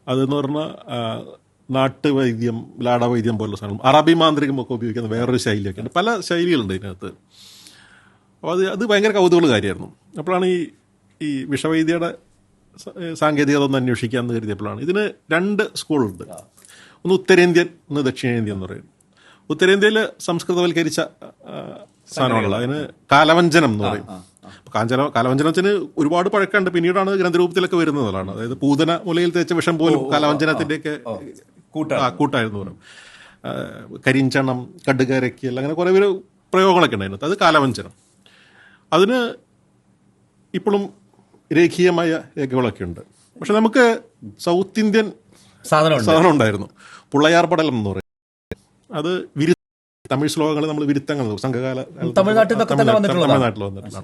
അതെന്ന് പറഞ്ഞാൽ നാട്ടുവൈദ്യം ലാടവൈദ്യം പോലുള്ള സാധനം അറബി മാന്ത്രികം ഒക്കെ ഉപയോഗിക്കുന്ന വേറൊരു ശൈലിയൊക്കെ ഉണ്ട് പല ശൈലികളുണ്ട് ഇതിനകത്ത്. അപ്പോൾ അത് അത് ഭയങ്കര കൗതുകമുള്ള കാര്യമായിരുന്നു. അപ്പോഴാണ് ഈ ഈ വിഷവൈദ്യയുടെ സാങ്കേതികത ഒന്ന് അന്വേഷിക്കാമെന്ന് കരുതിയപ്പോഴാണ്. ഇതിന് രണ്ട് സ്കൂളുണ്ട്. ഒന്ന് ഉത്തരേന്ത്യൻ ഒന്ന് ദക്ഷിണേന്ത്യൻ എന്ന് പറയും. ഉത്തരേന്ത്യയിൽ സംസ്കൃതവൽക്കരിച്ച സാധനമാണല്ലോ അതിന് കാലവഞ്ചനം എന്ന് പറയും. കാഞ്ചന കാലവഞ്ചനത്തിന് ഒരുപാട് പഴക്കമുണ്ട്. പിന്നീടാണ് ഗ്രന്ഥരൂപത്തിലൊക്കെ വരുന്നതാണ് അതായത് പൂതന മുലയിൽ തേച്ച വിഷം പോലും കാലവഞ്ചനത്തിന്റെയൊക്കെ കൂട്ടായിരുന്നു പറയും കരിഞ്ചണം കടുകരക്കിയൽ അങ്ങനെ കുറേ പേര് പ്രയോഗങ്ങളൊക്കെ ഉണ്ടായിരുന്നു. അത് കാലവഞ്ചനം. അതിന് ഇപ്പോഴും രേഖീയമായ രേഖകളൊക്കെ ഉണ്ട്. പക്ഷെ നമുക്ക് സൗത്ത് ഇന്ത്യൻ സാധനം ഉണ്ടായിരുന്നു പുള്ളയാർ പടലം എന്ന് പറയും. അത് വിരു തമിഴ് ശ്ലോകങ്ങൾ നമ്മൾ വിരുത്തങ്ങൾ സംഘകാല തമിഴ്നാട്ടിൽ തമിഴ്നാട്ടിൽ- വന്നിട്ടുള്ളതാണ്.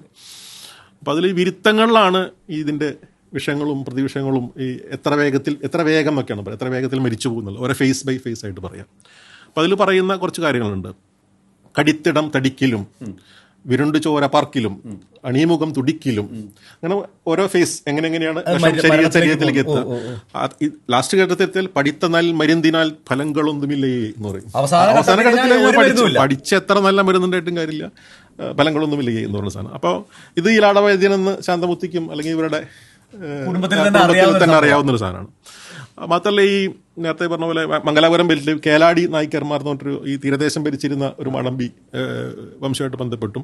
അപ്പം അതിൽ ഈ വിരുത്തങ്ങളിലാണ് ഇതിന്റെ ഇതിന്റെ വിഷയങ്ങളും പ്രതിവിഷയങ്ങളും ഈ എത്ര വേഗത്തിൽ എത്ര വേഗം എന്നൊക്കെയാണ് പറയുക എത്ര വേഗത്തിൽ മരിച്ചു പോകുന്നുള്ളൂ ഓരോ ഫേസ് ബൈ ഫേസ് ആയിട്ട് പറയാം. അപ്പോൾ അതിൽ പറയുന്ന കുറച്ച് കാര്യങ്ങളുണ്ട്. കടിത്തിടം തടിക്കിലും വിരുണ്ടു ചോര പാർക്കിലും അണിമുഖം തുടിക്കിലും അങ്ങനെ ഓരോ ഫേസ് എങ്ങനെ എങ്ങനെയാണ് ശരീര ശരീരത്തിലേക്ക് എത്തുക. ലാസ്റ്റ് ഘട്ടത്തിൽ പഠിത്തനാൽ മരുന്നിനാൽ ഫലങ്ങളൊന്നുമില്ലേ എന്ന് പറയും. അവസാന ഘട്ടത്തിൽ പഠിച്ച്. എത്ര നല്ല മരുന്നുണ്ടായിട്ടും കാര്യമില്ല. ഫലങ്ങളൊന്നുമില്ലേ എന്ന് പറയുന്ന സാധനം. അപ്പോൾ ഇത് ഈ ലാടവൈദ്യനെന്ന് ശാന്തമുത്തിക്കും അല്ലെങ്കിൽ ഇവരുടെ കുടുംബത്തിൽ തന്നെ അറിയാവുന്ന ഒരു സാധനമാണ്. മാത്രമല്ല ഈ നേരത്തെ പറഞ്ഞ പോലെ മംഗലാപുരം ബെൽറ്റിൽ കേലാടി നായിക്കർമാർ എന്ന് പറഞ്ഞൊരു ഈ തീരദേശം ഭരിച്ചിരുന്ന ഒരു മണമ്പി വംശമായിട്ട് ബന്ധപ്പെട്ടും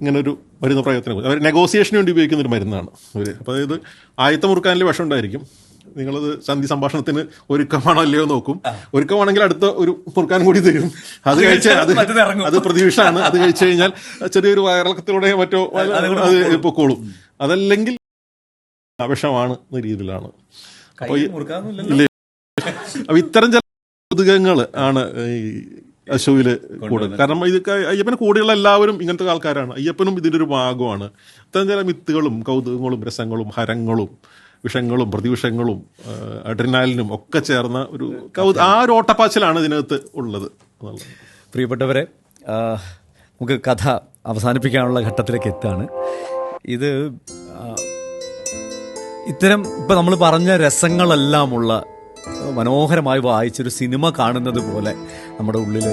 ഇങ്ങനെ ഒരു മരുന്ന് പ്രയോഗത്തിന് അവർ നെഗോസിയേഷന് വേണ്ടി ഉപയോഗിക്കുന്ന ഒരു മരുന്നാണ് അവർ അപ്പോൾ അതായത് ആയത്ത മുറുക്കാനിൽ വിഷം ഉണ്ടായിരിക്കും. നിങ്ങളത് സന്ധി സംഭാഷണത്തിന് ഒരുക്കമാണോ അല്ലയോ നോക്കും. ഒരുക്കമാണെങ്കിൽ അടുത്ത ഒരു മുറുക്കാൻ കൂടി തരും. അത് കഴിച്ചാൽ അത് അത് പ്രതീക്ഷയാണ്. അത് കഴിച്ചു കഴിഞ്ഞാൽ ചെറിയൊരു വയറിളക്കത്തിലൂടെ മറ്റോ അത് പൊക്കോളും. അതല്ലെങ്കിൽ വിഷമാണ് എന്ന രീതിയിലാണ്. അപ്പൊ ഈ- മുറുക്കാന്നില്ലല്ലോ അപ്പൊ ഇത്തരം ചില കൗതുകങ്ങൾ ആണ് ഈ അശുവിൽ കൂടുതൽ. കാരണം ഇത് അയ്യപ്പനെ കൂടെയുള്ള എല്ലാവരും ഇങ്ങനത്തെ ആൾക്കാരാണ്. അയ്യപ്പനും ഇതിന്റെ ഒരു ഭാഗമാണ്. ഇത്തരം ചില മിത്തുകളും കൗതുകങ്ങളും രസങ്ങളും ഹരങ്ങളും വിഷങ്ങളും പ്രതിവിഷങ്ങളും അഡ്രിനാലിനും ഒക്കെ ചേർന്ന ഒരു കൗതു ആ ഒരു ഓട്ടപ്പാച്ചിലാണ് ഇതിനകത്ത് ഉള്ളത് പ്രിയപ്പെട്ടവരെ നമുക്ക് കഥ അവസാനിപ്പിക്കാനുള്ള ഘട്ടത്തിലേക്ക് എത്താണ്. ഇത് ഇത്തരം ഇപ്പം നമ്മൾ പറഞ്ഞ രസങ്ങളെല്ലാമുള്ള മനോഹരമായി വായിച്ചൊരു സിനിമ കാണുന്നത് പോലെ നമ്മുടെ ഉള്ളിൽ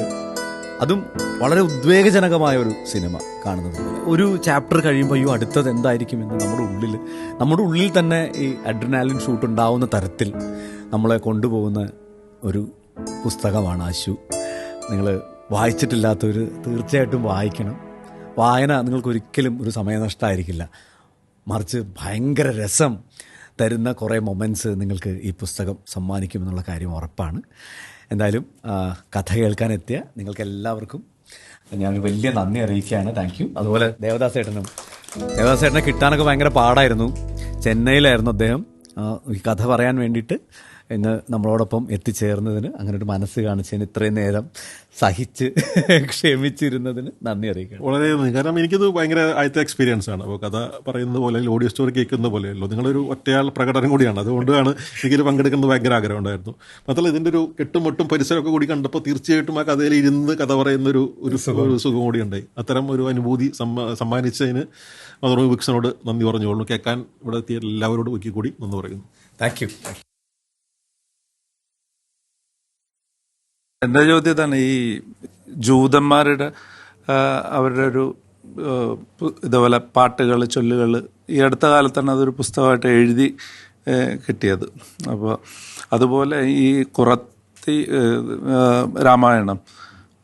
അതും വളരെ ഉദ്വേഗജനകമായ ഒരു സിനിമ കാണുന്നത് പോലെ. ഒരു ചാപ്റ്റർ കഴിയുമ്പോൾ അയ്യോ അടുത്തത് എന്തായിരിക്കും? എന്ന് നമ്മുടെ ഉള്ളിൽ നമ്മുടെ ഉള്ളിൽ തന്നെ ഈ അഡ്രിനാലിൻ ഷൂട്ട് ഉണ്ടാവുന്ന തരത്തിൽ നമ്മളെ കൊണ്ടുപോകുന്ന ഒരു പുസ്തകമാണ് ആശു നിങ്ങൾ വായിച്ചിട്ടില്ലാത്തവർ തീർച്ചയായിട്ടും വായിക്കണം. വായന നിങ്ങൾക്ക് ഒരിക്കലും ഒരു സമയനഷ്ടമായിരിക്കില്ല. മറിച്ച് ഭയങ്കര രസം തരുന്ന കുറേ മൊമെന്റ്സ് നിങ്ങൾക്ക് ഈ പുസ്തകം സമ്മാനിക്കുമെന്നുള്ള കാര്യം ഉറപ്പാണ്. എന്തായാലും കഥ കേൾക്കാനെത്തിയ നിങ്ങൾക്ക് എല്ലാവർക്കും ഞാൻ വലിയ നന്ദി അറിയിക്കുകയാണ്. താങ്ക് യു അതുപോലെ ദേവദാസ് ഏട്ടനും ദേവദാസ് ഏട്ടനെ കിട്ടാനൊക്കെ ഭയങ്കര പാടായിരുന്നു. ചെന്നൈയിലായിരുന്നു അദ്ദേഹം. ഈ കഥ പറയാൻ വേണ്ടിയിട്ട് ഇന്ന് നമ്മളോടൊപ്പം എത്തിച്ചേർന്നതിന് അങ്ങനെ ഒരു മനസ്സ് കാണിച്ചതിന് ഇത്രയും നേരം സഹിച്ച് ക്ഷമിച്ചിരുന്നതിന് നന്ദി അറിയിക്കുക വളരെ നന്ദി. കാരണം എനിക്കിത് ഭയങ്കര ആദ്യത്തെ എക്സ്പീരിയൻസ് ആണ്. അപ്പോൾ കഥ പറയുന്നത് പോലെ അല്ലെങ്കിൽ ഓഡിയോ സ്റ്റോറി കേൾക്കുന്ന പോലെയല്ലോ. നിങ്ങളൊരു ഒറ്റയാൾ പ്രകടനം കൂടിയാണ്. അതുകൊണ്ടാണ് എനിക്കിത് പങ്കെടുക്കുന്നത് ഭയങ്കര ആഗ്രഹം ഉണ്ടായിരുന്നു. മാത്രമല്ല ഇതിന്റെ ഒരു കെട്ടുമൊട്ടും പരിസരമൊക്കെ കൂടി കണ്ടപ്പോൾ തീർച്ചയായിട്ടും ആ കഥയിൽ ഇരുന്ന് കഥ പറയുന്ന ഒരു ഒരു സുഖം. കൂടി ഉണ്ടായി. അത്തരം ഒരു അനുഭൂതി സമ്മ- സമ്മാനിച്ചതിന് മദർ വിക്സനോട് നന്ദി പറഞ്ഞുകൊള്ളു കേൾക്കാൻ ഇവിടെ എത്തിയ എല്ലാവരോടും ഒക്കെ കൂടി നന്ദി പറയുന്നു. താങ്ക് യു എന്റെ ചോദ്യം ഇതാണ്? ഈ ജൂതന്മാരുടെ അവരുടെ ഒരു ഇതുപോലെ പാട്ടുകൾ ചൊല്ലുകൾ ഈ അടുത്ത കാലത്താണ് അതൊരു പുസ്തകമായിട്ട് എഴുതി കിട്ടിയത്. അപ്പോൾ അതുപോലെ ഈ കുറത്തി രാമായണം അതിന്റെ രാമായണം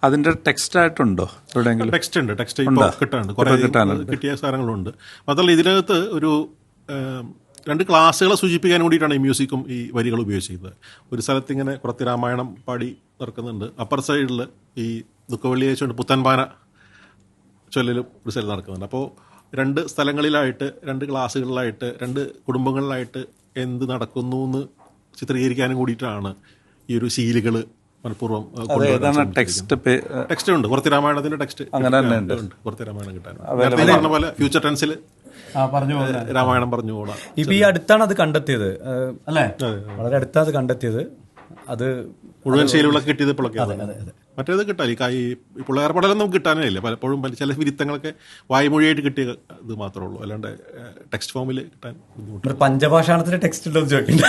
അതിന്റെ ടെക്സ്റ്റായിട്ടുണ്ടോ എവിടെയെങ്കിലും? ടെക്സ്റ്റ് ഉണ്ട്? ടെക്സ്റ്റ് കിട്ടാനുണ്ട്. കിട്ടിയ സാധനങ്ങളുണ്ട്. മാത്രമല്ല ഇതിനകത്ത് ഒരു രണ്ട് ക്ലാസ്സുകളെ സൂചിപ്പിക്കാൻ വേണ്ടിയിട്ടാണ് ഈ മ്യൂസിക്കും ഈ വരികൾ ഉപയോഗിച്ചിരിക്കുന്നത്. ഒരു സ്ഥലത്ത് ഇങ്ങനെ കുറച്ച് രാമായണം പാടി നടക്കുന്നുണ്ട്. അപ്പർ സൈഡിൽ ഈ ദുഃഖവെള്ളിയാഴ്ച കൊണ്ട് പുത്തൻപാന ചൊല്ലലും ഒരു സ്ഥലത്ത് നടക്കുന്നുണ്ട്. അപ്പോൾ രണ്ട് സ്ഥലങ്ങളിലായിട്ട് രണ്ട് ക്ലാസ്സുകളിലായിട്ട് രണ്ട് കുടുംബങ്ങളിലായിട്ട് എന്ത് നടക്കുന്നു എന്ന് ചിത്രീകരിക്കാനും കൂടിയിട്ടാണ് ഈ ഒരു ശീലുകൾ മനഃപൂർവം ടെക്സ്റ്റ് ടെക്സ്റ്റ് ഉണ്ട്. കുറച്ച് രാമായണത്തിന്റെ ടെക്സ്റ്റ് അങ്ങനെ തന്നെ ഉണ്ട്. കുറച്ച് രാമായണം കിട്ടാൻ. പറഞ്ഞ പോലെ ഫ്യൂച്ചർ ടെൻസിൽ രാമായണം പറഞ്ഞു പോകണം ഇപ്പൊ ഈ അടുത്താണ് അത് കണ്ടെത്തിയത്. അല്ലേ? വളരെ അടുത്താണ് അത് കണ്ടെത്തിയത്. അത് മുഴുവൻ ശൈലികളൊക്കെ കിട്ടിയത് ഇപ്പോഴൊക്കെ മറ്റേത് കിട്ടാൻ ഈ പിള്ളേർ പടലം നമുക്ക് കിട്ടാനേ ഇല്ല. പലപ്പോഴും പല ചില വിരുത്തങ്ങളൊക്കെ വായ്മൊഴിയായിട്ട് കിട്ടിയ ഇത് മാത്രമേ ഉള്ളൂ അല്ലാണ്ട് ടെക്സ്റ്റ് ഫോമിൽ കിട്ടാൻ ബുദ്ധിമുട്ട് പഞ്ചഭാഷാണത്തിന് പഞ്ചഭാഷാണത്തിന്റെ ടെക്സ്റ്റ് ഉണ്ടോ എന്ന് ചോദിക്കണ്ട.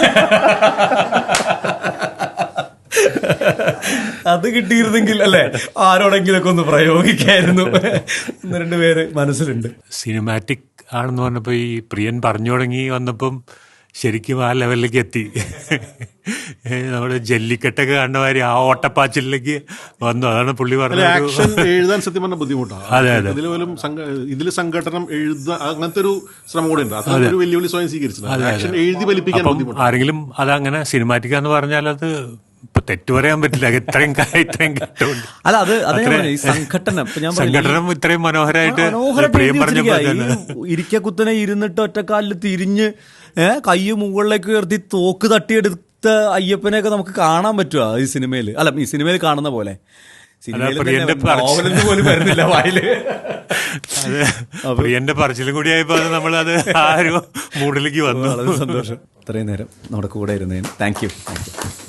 അത് കിട്ടിയിരുന്നെങ്കിൽ അല്ലേ? ആരോടെങ്കിലൊക്കെ ഒന്ന് പ്രയോഗിക്കായിരുന്നു. ഒന്ന് രണ്ട് പേര് മനസ്സിലുണ്ട്. സിനിമാറ്റിക് ആണെന്ന് പറഞ്ഞപ്പോൾ ഈ പ്രിയൻ പറഞ്ഞു തുടങ്ങി വന്നപ്പം ശരിക്കും ആ ലെവലിലേക്ക് എത്തി. നമ്മുടെ ജല്ലിക്കെട്ടൊക്കെ കണ്ട മാതിരി ആ ഓട്ടപ്പാച്ചിലേക്ക് വന്നു. അതാണ് പുള്ളി പറഞ്ഞത് എഴുതാൻ സത്യം പറഞ്ഞ ബുദ്ധിമുട്ടാണ്. അതെ, അതെ. ഇതിൽ പോലും ഇതിൽ സംഘടനം എഴുതാൻ അങ്ങനത്തെ ഒരു ശ്രമം കൂടെ ഉണ്ട്. ഒരു വെല്ലുവിളി സ്വയം സ്വീകരിച്ചത് എഴുതി ബുദ്ധിമുട്ടാണ്. ആരെങ്കിലും അതങ്ങനെ സിനിമാറ്റിക് എന്ന് പറഞ്ഞാൽ അത് തെറ്റു പറയാൻ പറ്റില്ല. ഇത്രയും ഇത്രയും അല്ല അത് സംഘടന സംഘടന ഞാൻ സംഘടനം ഇത്രയും മനോഹരമായിട്ട് ഇരിക്കക്കുത്തനെ ഇരുന്നിട്ട് ഒറ്റക്കാലിൽ തിരിഞ്ഞ് കൈ മുകളിലേക്ക് ഉയർത്തി തോക്ക് തട്ടിയെടുത്ത അയ്യപ്പനെയൊക്കെ നമുക്ക് കാണാൻ പറ്റുമോ ഈ സിനിമയിൽ അല്ല ഈ സിനിമയിൽ കാണുന്ന പോലെ. പ്രിയന്റെ പറച്ചിലും കൂടി ആയപ്പോ നമ്മൾ അത് ആ ഒരു മൂഡിലേക്ക് വന്നു. വളരെ സന്തോഷം. ഇത്രയും നേരം നമ്മുടെ കൂടെ ഇരുന്നതിന്. Thank you thank you